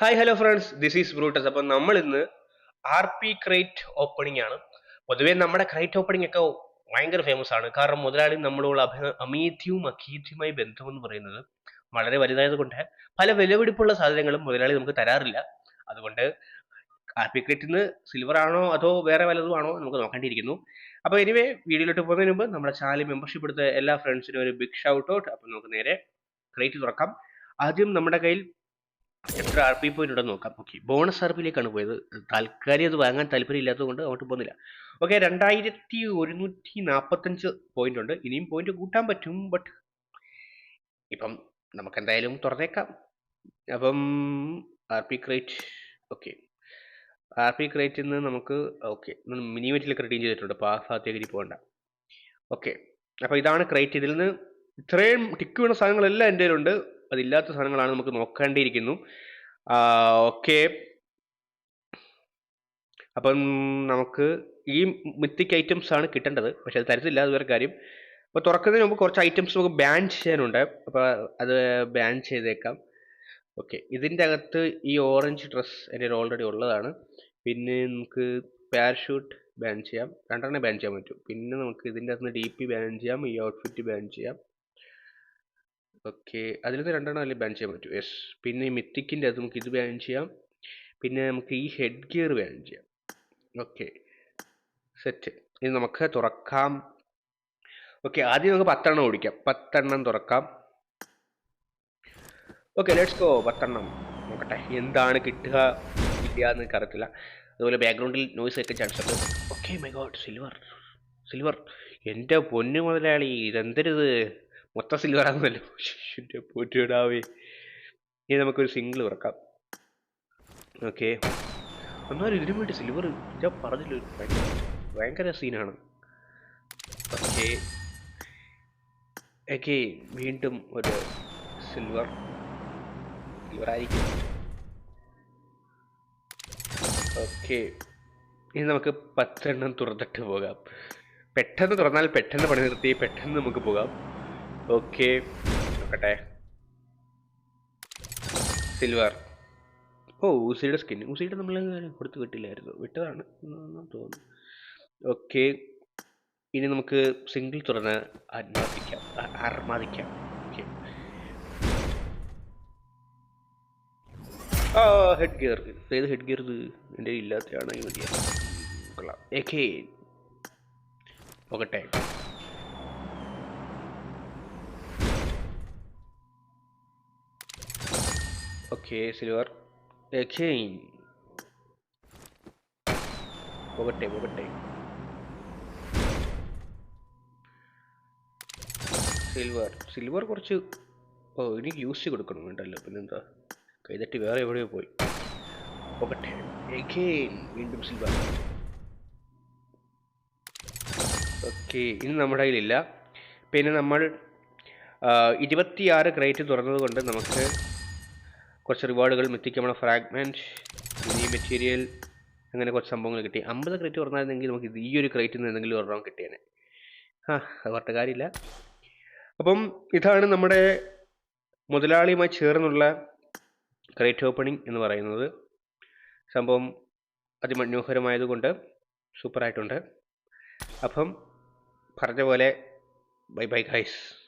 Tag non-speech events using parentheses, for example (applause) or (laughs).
Hi hello friends this is Brutus അപ്പം നമ്മൾ ഇന്ന് ആർ പി ക്രേറ്റ് ഓപ്പണിംഗ് ആണ്. പൊതുവേ നമ്മുടെ ക്രേറ്റ് ഓപ്പണിംഗ് ഒക്കെ ഭയങ്കര ഫേമസ് ആണ്. കാരണം മുതലാളി നമ്മളോട് അഭി അമീത്യവും അഖീത്യവുമായി ബന്ധമെന്ന് പറയുന്നത് വളരെ വലുതായത് കൊണ്ട് പല വിലപിടിപ്പുള്ള സാധനങ്ങളും മുതലാളി നമുക്ക് തരാറില്ല. അതുകൊണ്ട് ആർ പി ക്രേറ്റിൽ നിന്ന് സിൽവർ ആണോ അതോ വേറെ വല്ലതും ആണോ നമുക്ക് നോക്കേണ്ടിയിരിക്കുന്നു. അപ്പോൾ എനിവേ വീഡിയോയിലോട്ട് പോകുന്നതിന് മുമ്പ് നമ്മുടെ ചാനൽ മെമ്പർഷിപ്പ് എടുത്ത എല്ലാ ഫ്രണ്ട്സിനും ഒരു ബിഗ് ഷൗട്ട് ഔട്ട് അപ്പം നമുക്ക് നേരെ ക്രേറ്റ് തുറക്കാം. ആദ്യം നമ്മുടെ കയ്യിൽ എത്ര ആർ പി പോയിന്റ് ഉണ്ടെന്ന് നോക്കാം. ഓക്കെ ബോണസ് ആർ പിയിലേക്കാണ് പോയത്. താൽക്കാലികം അത് വാങ്ങാൻ താല്പര്യം ഇല്ലാത്തത് കൊണ്ട് അങ്ങോട്ട് പോകുന്നില്ല. ഓക്കെ രണ്ടായിരത്തി ഒരുന്നൂറ്റി നാൽപ്പത്തഞ്ച് പോയിന്റ് ഉണ്ട്. ഇനിയും പോയിന്റ് കൂട്ടാൻ പറ്റും ബട്ട് ഇപ്പം നമുക്ക് എന്തായാലും തുറന്നേക്കാം. അപ്പം R P crate okay R P ക്രേറ്റിൽ നിന്ന് നമുക്ക് ഓക്കെ മിനിമെറ്റിലൊക്കെ റിഡീം ചെയ്തിട്ടുണ്ട്. അപ്പോൾ ആ ഭാഗത്തേക്ക് പോകണ്ട. ഓക്കെ അപ്പോൾ ഇതാണ് ക്രേറ്റ് ഇതിൽ നിന്ന് ഇത്രയും ടിക്ക് വീണ സാധനങ്ങളെല്ലാം എന്റെ കയ്യിലുണ്ട്. അതില്ലാത്ത സാധനങ്ങളാണ് നമുക്ക് നോക്കേണ്ടിയിരിക്കുന്നു. ഓക്കെ. അപ്പം നമുക്ക് ഈ മിത്തിക്ക് ഐറ്റംസ് ആണ് കിട്ടേണ്ടത്. പക്ഷെ അത് തരത്തില്ല അത് കാര്യം. അപ്പോൾ തുറക്കുന്നതിന് മുമ്പ് കുറച്ച് ഐറ്റംസ് നമുക്ക് ബാൻ ചെയ്യാനുണ്ട്. അപ്പോൾ അത് ബാൻ ചെയ്തേക്കാം. ഓക്കെ. ഇതിന്റെ അകത്ത് ഈ ഓറഞ്ച് ഡ്രസ്സ് എന്റെ ഓൾറെഡി ഉള്ളതാണ്. പിന്നെ നമുക്ക് പാരഷൂട്ട് ബാൻ ചെയ്യാം. രണ്ടെണ്ണം ബാൻ ചെയ്യാൻ പറ്റും. പിന്നെ നമുക്ക് ഇതിന്റെ അകത്ത് ഡി പി ബാൻ ചെയ്യാം. ഈ ഔട്ട്ഫിറ്റ് ബാൻ ചെയ്യാം. ഓക്കെ. നിന്ന് രണ്ടെണ്ണം അല്ലേ ബാൻ ചെയ്യാൻ പറ്റും? യെസ് പിന്നെ ഈ മിത്തിക്കിന്റെ അത് നമുക്ക് ഇത് ബാൻ ചെയ്യാം. പിന്നെ നമുക്ക് ഈ ഹെഡ് ഗിയർ ബാൻ ചെയ്യാം. ഓക്കെ സെറ്റ് ഇത് നമുക്ക് തുറക്കാം. ഓക്കെ ആദ്യം നമുക്ക് പത്തെണ്ണം ഓടിക്കാം. പത്തെണ്ണം തുറക്കാം. ഓക്കെ ലെറ്റ്സ് ഗോ പത്തെണ്ണം നോക്കട്ടെ. എന്താണ് കിട്ടുക ഇല്ല എന്ന് അറിയത്തില്ല. അതുപോലെ ബാക്ക്ഗ്രൗണ്ടിൽ നോയ്സ് ഒക്കെ ചാൻസ് ഉണ്ട്. Okay my god silver silver എന്റെ പൊന്നു മുതലാളി ഇതെന്തരുത് മൊത്തം സിൽവർ ആകുമല്ലോ എന്റെ (laughs) പൊന്നിടാവേ ഇനി നമുക്കൊരു സിംഗിൾ ഉറക്കാം ഓക്കെ എന്നാലും ഇതിനു വേണ്ടി സിൽവർ ഞാൻ പറഞ്ഞില്ല ഭയങ്കര ഭയങ്കര സീനാണ് ഓക്കെ ഓക്കെ വീണ്ടും ഒരു സിൽവർ ആയിരിക്കും. ഓക്കെ ഇനി നമുക്ക് പത്തെണ്ണം തുറന്നിട്ട് പോകാം. പെട്ടെന്ന് തുറന്നാൽ പെട്ടെന്ന് പണി നിർത്തി പെട്ടെന്ന് നമുക്ക് പോകാം. ഓക്കെ. നോക്കട്ടെ. സിൽവർ ഓ ഊസിയുടെ സ്കിൻ ഊസിയുടെ നമ്മൾ കൊടുത്ത് വിട്ടില്ലായിരുന്നു. വിട്ടതാണ് തോന്നുന്നു ഓക്കെ. ഇനി നമുക്ക് സിംഗിൾ തുറന്ന് ആത്മാദിക്കാം അർമാദിക്കാം ഓക്കെ. ആ ഹെഡ് ഗിയർ ഏത് ഹെഡ് ഗിയർ ഇത്? എന്റെ ഇല്ലാത്തതാണ്. മതിയ. കൊള്ളാം. ഓക്കെ നോക്കട്ടെ. Okay silver Again. പോകട്ടെ പോകട്ടെ സിൽവർ സിൽവർ കുറച്ച് ഓ എനിക്ക് യൂസ് ചെയ്ത് കൊടുക്കണം വേണ്ടല്ലോ പിന്നെന്താ? കൈതട്ടി വേറെ എവിടെയോ പോയി. പോകട്ടെ എഖെയിൻ വീണ്ടും സിൽവർ ഓക്കെ ഇനി നമ്മുടെ കയ്യിലില്ല. പിന്നെ നമ്മൾ ഇരുപത്തിയാറ് ക്രേറ്റ് തുറന്നത് കൊണ്ട് നമുക്ക് കുറച്ച് റിവാർഡുകൾ മിത്തിക്ക് നമ്മുടെ ഫ്രാഗ്മെന്റ് ഈ മെറ്റീരിയൽ അങ്ങനെ കുറച്ച് സംഭവങ്ങൾ കിട്ടി. അമ്പത് ക്രേറ്റ് തുറന്നായിരുന്നെങ്കിൽ നമുക്ക് ഈ ഒരു ക്രേറ്റിൽ നിന്ന് എന്തെങ്കിലും ഒരെണ്ണം കിട്ടിയേനെ. ആ അത് പറഞ്ഞ കാര്യമില്ല. അപ്പം ഇതാണ് നമ്മുടെ മുതലാളിയുമായി ചേർന്നുള്ള ക്രേറ്റ് ഓപ്പണിംഗ് എന്ന് പറയുന്നത്. സംഭവം അതിമനോഹരമായതുകൊണ്ട് സൂപ്പറായിട്ടുണ്ട് അപ്പം പറഞ്ഞ പോലെ ബൈ ബൈ ഗൈസ്